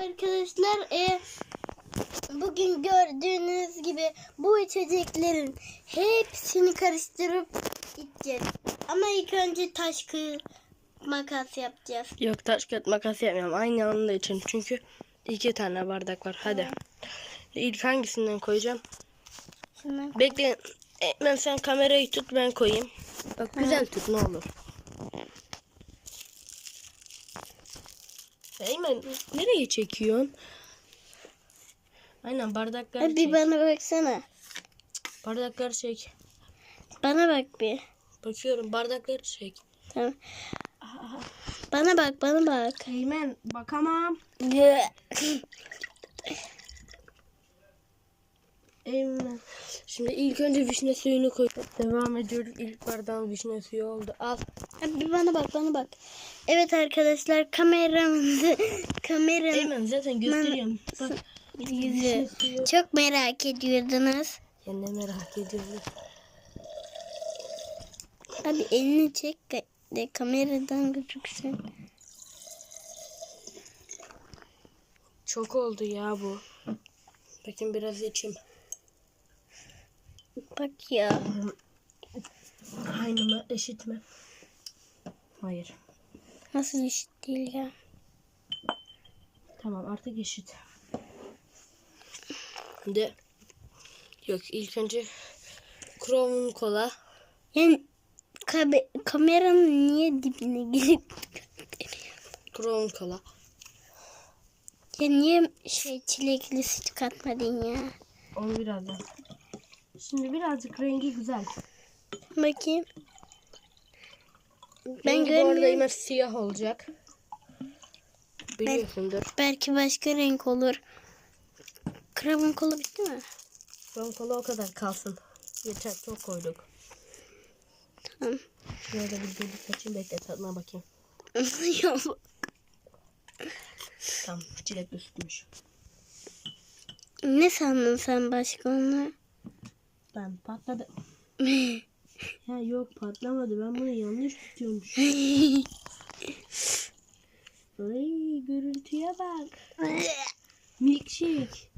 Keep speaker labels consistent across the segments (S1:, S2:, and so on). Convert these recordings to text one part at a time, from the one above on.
S1: Arkadaşlar e, bugün gördüğünüz gibi bu içeceklerin hepsini karıştırıp içeceğiz. Ama ilk önce taş kağıt makas yapacağız.
S2: Yok taş kağıt makas yapmayalım. Aynı anda için. Çünkü iki tane bardak var. Hadi. İlk hangisinden koyacağım?
S1: Şimdi
S2: Bekle. Ben sen kamerayı tut ben koyayım. Bak güzel tut ne olur. Eymen nereye çekiyorsun? Aynen bardakları
S1: bir
S2: çek.
S1: bana baksana.
S2: Bardakları çek.
S1: Bana bak bir.
S2: Bakıyorum bardakları çek.
S1: Tamam. Bana bak bana bak.
S2: Eymen bakamam. Eymen. Şimdi ilk önce vişne suyunu koy. Devam ediyoruz. İlk bardağın vişne suyu oldu. Al.
S1: Bir bana bak bana bak. Evet arkadaşlar kameramızı kameranın
S2: Eymen zaten gösteriyorum. Bak.
S1: yüzü çok merak ediyordunuz.
S2: Ya ne merak ediyorum.
S1: Abi elini çek de kameradan gözüksün.
S2: Çok oldu ya bu. Bakın biraz içim.
S1: Bak ya.
S2: Aynı mı? Eşit mi? Hayır.
S1: Nasıl eşit değil ya.
S2: Tamam artık eşit. De. Yok ilk önce Chrome kola.
S1: Yani kabe- kameranın niye dibine gelip
S2: Chrome kola.
S1: ya niye şey çilekli süt katmadın ya?
S2: Onu birazdan. Şimdi birazcık rengi güzel.
S1: Bakayım. Ben
S2: Ben bu arada
S1: görmüyorum.
S2: yine siyah olacak. Biliyorsundur.
S1: Belki başka renk olur. Kremın kolu bitti mi?
S2: Chrome kola o kadar kalsın. Yeter çok koyduk.
S1: Tamam.
S2: Da bir delik açayım bekle tadına bakayım.
S1: Ya,
S2: Tamam çilek üstmüş.
S1: ne sandın sen başka onu?
S2: Ben patladı. Ha yok patlamadı. Ben bunu yanlış tutuyormuş. Ay görüntüye bak. Milkshake.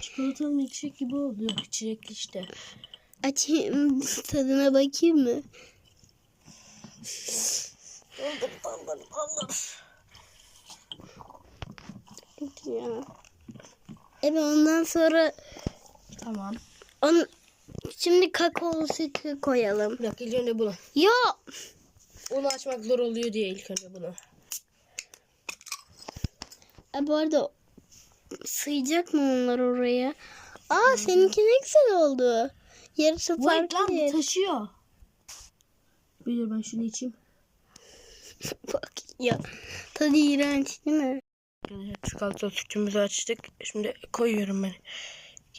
S2: Çikolatalı milkshake gibi oldu. Yok çilekli işte.
S1: Açayım tadına bakayım mı?
S2: Olur olur olur.
S1: Ya. Evet ondan sonra
S2: Tamam.
S1: On, şimdi kakaolu sütü koyalım.
S2: Yok ilk önce bunu.
S1: Ya
S2: Onu açmak zor oluyor diye ilk önce bunu.
S1: e, bu arada sığacak mı onlar oraya? Aa seninki ne güzel oldu. Yarısı
S2: lan
S1: farklı.
S2: bu taşıyor. Bilir ben şunu içeyim.
S1: Bak ya. Tadı iğrenç değil mi?
S2: Çikolata sütümüzü açtık. Şimdi koyuyorum ben.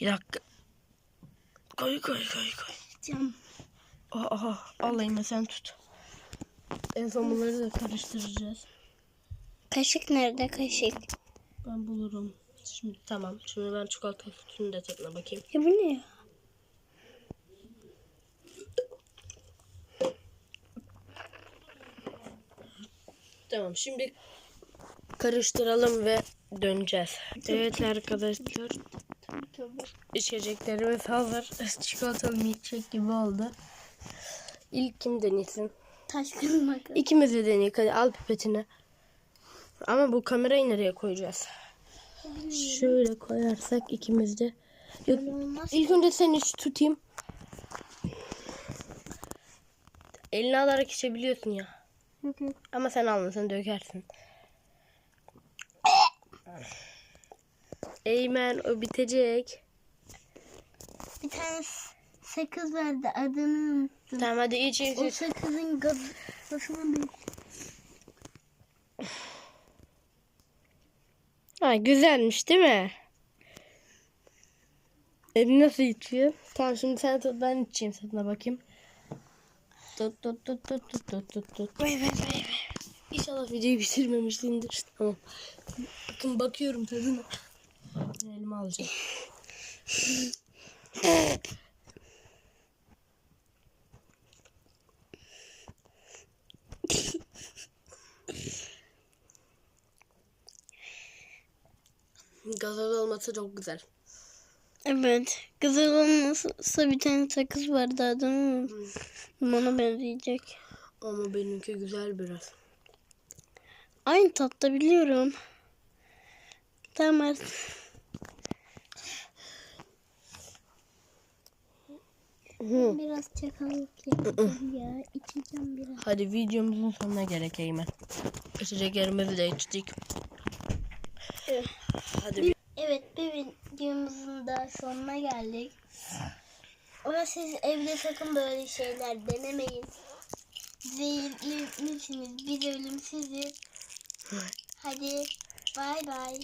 S2: Bir dakika. Koy koy koy koy.
S1: Cam.
S2: Aha, alayım sen tut. En son bunları da karıştıracağız.
S1: Kaşık nerede kaşık?
S2: Ben bulurum. Şimdi tamam. Şimdi ben çikolata sütünün de tadına bakayım.
S1: Ya bu ne ya?
S2: Tamam şimdi karıştıralım ve döneceğiz. Evet arkadaşlar. İçeceklerimiz hazır. Çikolatalı milkshake gibi oldu. İlk kim denesin?
S1: Taş kırmak.
S2: İkimiz de deneyik. Hadi al pipetini. Ama bu kamerayı nereye koyacağız? Şöyle koyarsak ikimiz de. Yok, ilk önce sen iç tutayım. Elini alarak içebiliyorsun ya. Ama sen almasın dökersin. Eymen o bitecek.
S1: Bir tane sakız vardı adını unuttum.
S2: Tamam hadi iç iç
S1: O
S2: iç.
S1: sakızın hoşuma bir
S2: Ha, güzelmiş değil mi? E, nasıl içiyor? Tamam şimdi sen tut ben içeyim tadına bakayım. Tut tut tut tut tut tut tut tut.
S1: Vay vay vay vay.
S2: İnşallah videoyu bitirmemişsindir. Tamam. Bakın bakıyorum tadına. Elime alacağım. Gazoz olması çok güzel.
S1: Evet. Güzel olmasa bir tane sakız vardı adını unuttum. Bana benzeyecek.
S2: Ama benimki güzel biraz.
S1: Aynı tatta biliyorum. Tamam artık.
S2: Hı.
S1: Biraz çakallık yapacağım ya. İçeceğim biraz.
S2: Hadi videomuzun sonuna gerek Eymen. İçeceklerimizi de içtik.
S1: Evet.
S2: Hadi bir-
S1: Evet bir videomuzun da sonuna geldik. Ama siz evde sakın böyle şeyler denemeyin. Zehirlisiniz. Biz ölümsüzüz. Hadi bay bay.